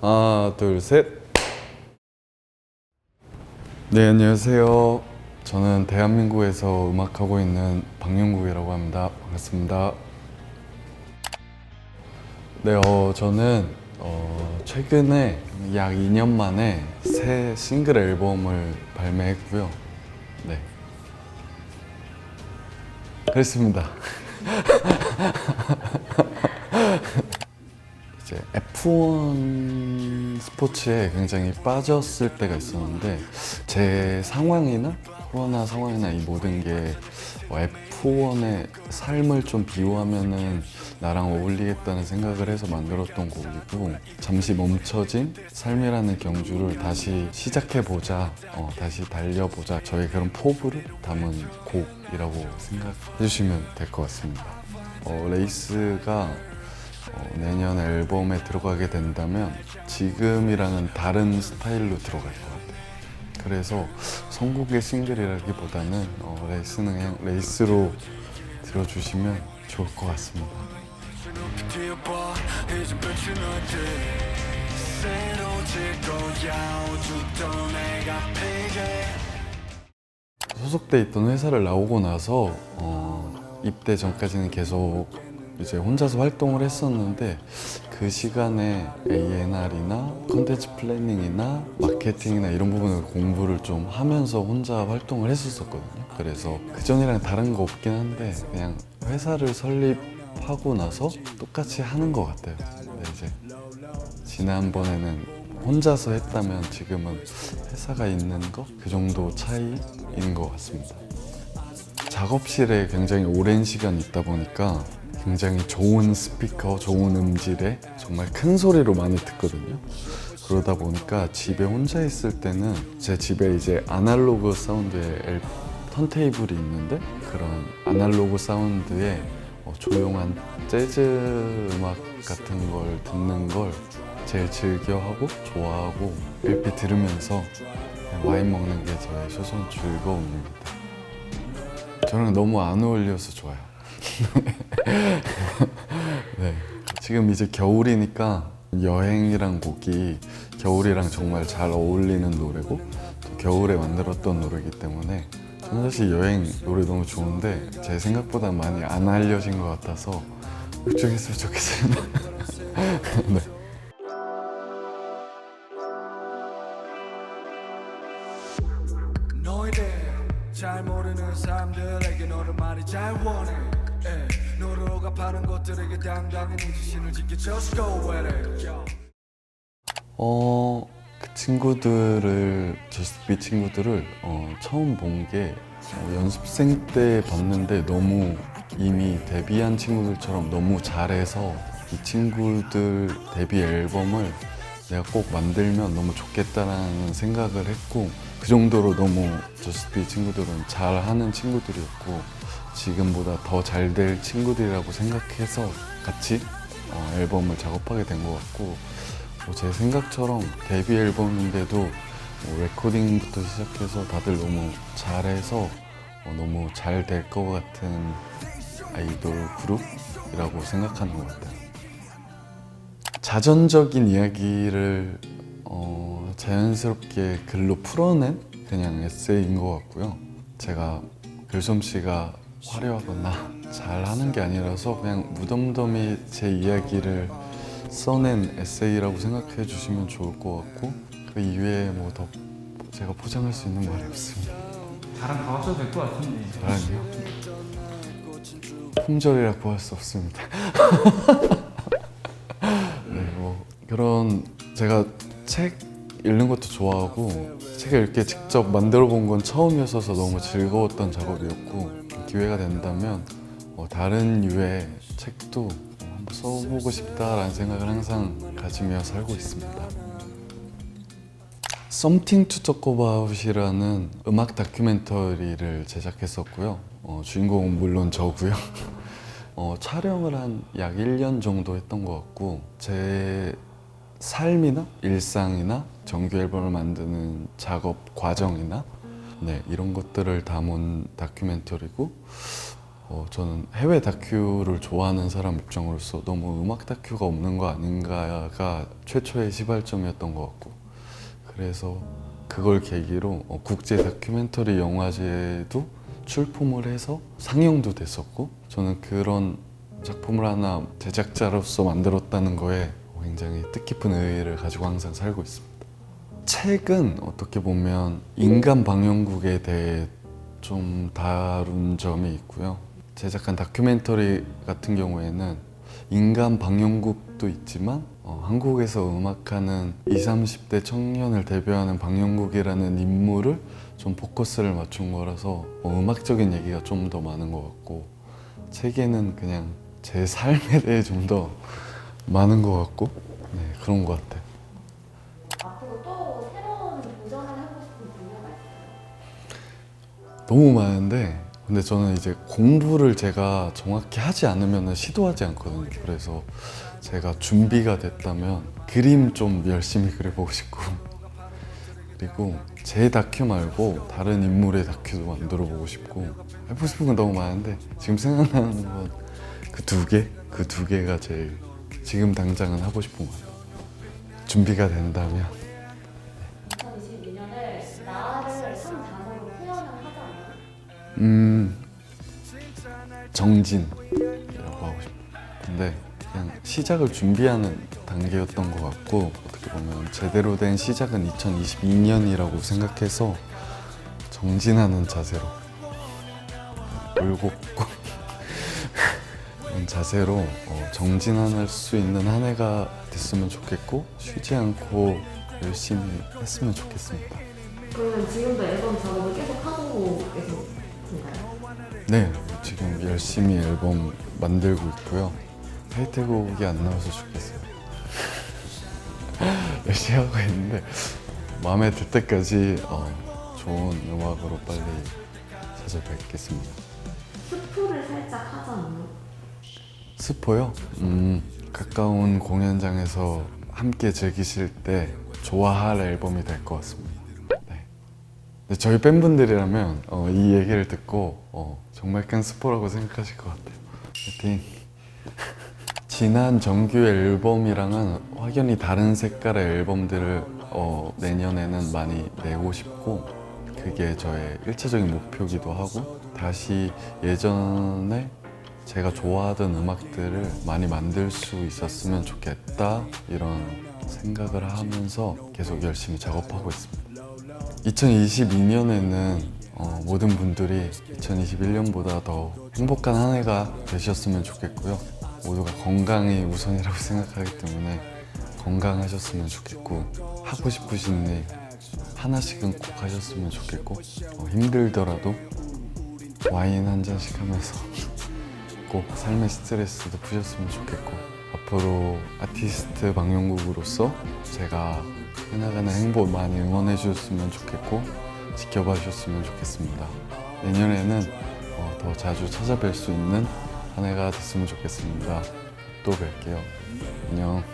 하나, 둘, 셋. 네, 안녕하세요. 저는 대한민국에서 음악하고 있는 박영국이라고 합니다. 반갑습니다. 네, 어, 저는 어, 최근에 약 2년 만에 새 싱글 앨범을 발매했고요. 네. 그렇습니다. 이제 F1 스포츠에 굉장히 빠졌을 때가 있었는데 제 상황이나 코로나 상황이나 이 모든 게 F1의 삶을 좀 비유하면은 나랑 어울리겠다는 생각을 해서 만들었던 곡이고 잠시 멈춰진 삶이라는 경주를 다시 시작해보자 어, 다시 달려보자 저의 그런 포부를 담은 곡이라고 생각해 주시면 될 것 같습니다 어, 레이스가 어, 내년 앨범에 들어가게 된다면 지금이랑은 다른 스타일로 들어갈 것 같아요. 그래서 선곡의 싱글이라기보다는 어, 레이스는 그냥 레이스로 들어주시면 좋을 것 같습니다. 소속돼 있던 회사를 나오고 나서 어, 입대 전까지는 계속 이제 혼자서 활동을 했었는데 그 시간에 A&R이나 컨텐츠 플래닝이나 마케팅이나 이런 부분을 공부를 좀 하면서 혼자 활동을 했었었거든요. 그래서 그 전이랑 다른 거 없긴 한데 그냥 회사를 설립하고 나서 똑같이 하는 것 같아요. 근데 이제 지난번에는 혼자서 했다면 지금은 회사가 있는 거 그 정도 차이인 것 같습니다. 작업실에 굉장히 오랜 시간 있다 보니까 굉장히 좋은 스피커, 좋은 음질에 정말 큰 소리로 많이 듣거든요. 그러다 보니까 집에 혼자 있을 때는 제 집에 이제 아날로그 사운드의 엘- 턴테이블이 있는데 그런 아날로그 사운드에 어, 조용한 재즈 음악 같은 걸 듣는 걸 제일 즐겨하고 좋아하고 LP 들으면서 와인 먹는 게 저의 소소한 즐거움입니다. 저랑 너무 안 어울려서 좋아요. 네. 지금 이제 겨울이니까 여행이란 곡이 겨울이랑 정말 잘 어울리는 노래고 또 겨울에 만들었던 노래이기 때문에 사실 여행 노래 너무 좋은데 제 생각보다 많이 안 알려진 것 같아서 걱정했으면 좋겠습니다. 네. 잘 원해 에, 너를 억압하는 것들에게 당당히 네 자신을 지켜 Just go with it. 어, 그 친구들을, 저스트비 친구들을 어, 처음 본게 연습생 때 봤는데 너무 이미 데뷔한 친구들처럼 너무 잘해서 이 친구들 데뷔 앨범을 내가 꼭 만들면 너무 좋겠다라는 생각을 했고 그 정도로 너무 저스트비 친구들은 잘하는 친구들이었고 지금보다 더 잘 될 친구들이라고 생각해서 같이 어, 앨범을 작업하게 된 것 같고 뭐 제 생각처럼 데뷔 앨범인데도 뭐 레코딩부터 시작해서 다들 너무 잘해서 어, 너무 잘 될 것 같은 아이돌 그룹이라고 생각하는 것 같아요. 자전적인 이야기를 어, 자연스럽게 글로 풀어낸 그냥 에세이인 것 같고요. 제가 글솜씨가 화려하거나 잘하는 게 아니라서 그냥 무덤덤이 제 이야기를 써낸 에세이라고 생각해 주시면 좋을 것 같고 그 이외에 뭐 더 제가 포장할 수 있는 말이 없습니다. 다른 가봤어도 될 것 같은데 이제. 아니요. 품절이라고 할수 없습니다. 네, 뭐 그런 제가 책 읽는 것도 좋아하고 책을 이렇게 직접 만들어 본 건 처음이었어서 너무 즐거웠던 작업이었고 기회가 된다면 어, 다른 유의 책도 어, 한번 써보고 싶다라는 생각을 항상 가지며 살고 있습니다. Something to Talk About이라는 음악 다큐멘터리를 제작했었고요. 어, 주인공은 물론 저고요. 어, 촬영을 한 약 1년 정도 했던 것 같고 제 삶이나 일상이나 정규 앨범을 만드는 작업 과정이나 네, 이런 것들을 담은 다큐멘터리고 어, 저는 해외 다큐를 좋아하는 사람 입장으로서 너무 음악 다큐가 없는 거 아닌가가 최초의 시발점이었던 것 같고 그래서 그걸 계기로 어, 국제 다큐멘터리 영화제도 출품을 해서 상영도 됐었고 저는 그런 작품을 하나 제작자로서 만들었다는 거에 굉장히 뜻깊은 의의를 가지고 항상 살고 있습니다. 책은 어떻게 보면 인간 방영국에 대해 좀 다룬 점이 있고요. 제작한 다큐멘터리 같은 경우에는 인간 방영국도 있지만 어, 한국에서 음악하는 20, 30대 청년을 대표하는 방영국이라는 인물을 좀 포커스를 맞춘 거라서 어, 음악적인 얘기가 좀 더 많은 것 같고 책에는 그냥 제 삶에 대해 좀더 많은 것 같고 네, 그런 것 같아요. 앞으로 또 새로운 도전을 하고 싶은 분야가 있어요? 너무 많은데 근데 저는 이제 공부를 제가 정확히 하지 않으면 시도하지 않거든요. 그래서 제가 준비가 됐다면 그림 좀 열심히 그려보고 싶고 그리고 제 다큐 말고 다른 인물의 다큐도 만들어 보고 싶고 해보고 싶은 건 너무 많은데 지금 생각나는 건 그 두 개? 그 두 개가 제일 지금 당장은 하고 싶은 것 같아요. 준비가 된다면 2022년을 나를 한 단어로 표현을 하자면 음 정진이라고 하고 싶어요. 근데 그냥 시작을 준비하는 단계였던 것 같고 어떻게 보면 제대로 된 시작은 2022년이라고 생각해서 정진하는 자세로 울곡고 이런 자세로 어, 정진할 수 있는 한 해가 됐으면 좋겠고 쉬지 않고 열심히 했으면 좋겠습니다. 그러면 지금도 앨범 작업을 계속 하고 계신가요? 네, 지금 열심히 앨범 만들고 있고요. 타이틀곡이 안 나와서 좋겠어요. 열심히 하고 있는데 마음에 들 때까지 어, 좋은 음악으로 빨리 찾아뵙겠습니다. 스포를 살짝 하자면 스포요? 음, 가까운 공연장에서 함께 즐기실 때 좋아할 앨범이 될 것 같습니다. 네. 저희 팬분들이라면 어, 이 얘기를 듣고 어, 정말 큰 스포라고 생각하실 것 같아요. 파이팅! 지난 정규 앨범이랑은 확연히 다른 색깔의 앨범들을 어, 내년에는 많이 내고 싶고 그게 저의 일차적인 목표기도 하고 다시 예전에 제가 좋아하던 음악들을 많이 만들 수 있었으면 좋겠다 이런 생각을 하면서 계속 열심히 작업하고 있습니다. 2022년에는 어, 모든 분들이 2021년보다 더 행복한 한 해가 되셨으면 좋겠고요. 모두가 건강이 우선이라고 생각하기 때문에 건강하셨으면 좋겠고 하고 싶으신 일 하나씩은 꼭 하셨으면 좋겠고 어, 힘들더라도 와인 한 잔씩 하면서 꼭 삶의 스트레스도 푸셨으면 좋겠고 앞으로 아티스트 방영국으로서 제가 해나가는 행복 많이 응원해 주셨으면 좋겠고 지켜봐 주셨으면 좋겠습니다. 내년에는 어, 더 자주 찾아뵐 수 있는 한 해가 됐으면 좋겠습니다. 또 뵐게요. 안녕.